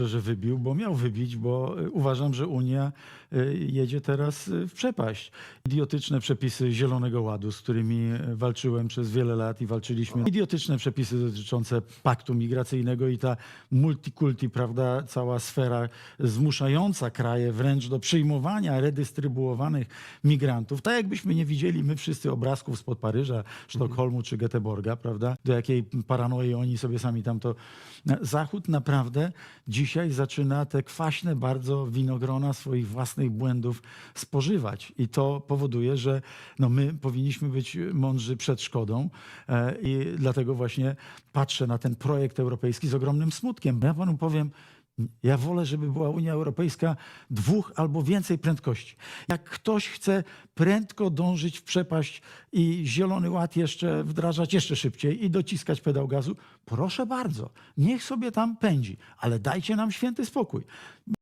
dobrze, że wybił, bo miał wybić, bo y, uważam, że Unia y, jedzie teraz y, w przepaść. Idiotyczne przepisy Zielonego Ładu, z którymi walczyłem przez wiele lat i walczyliśmy. Idiotyczne przepisy dotyczące paktu migracyjnego i ta multikulti, prawda, cała sfera zmuszająca kraje wręcz do przyjmowania redystrybuowanych migrantów. Tak jakbyśmy nie widzieli my wszyscy obrazków spod Paryża, Sztokholmu czy Göteborga, prawda, do jakiej paranoi oni sobie sami tam to... Zachód naprawdę dzisiaj zaczyna te kwaśne bardzo winogrona swoich własnych błędów spożywać. I to powoduje, że no my powinniśmy być mądrzy przed szkodą e, i dlatego właśnie patrzę na ten projekt europejski z ogromnym smutkiem. Ja panu powiem, ja wolę, żeby była Unia Europejska dwóch albo więcej prędkości. Jak ktoś chce prędko dążyć w przepaść i Zielony Ład jeszcze wdrażać jeszcze szybciej i dociskać pedał gazu, proszę bardzo, niech sobie tam pędzi, ale dajcie nam święty spokój.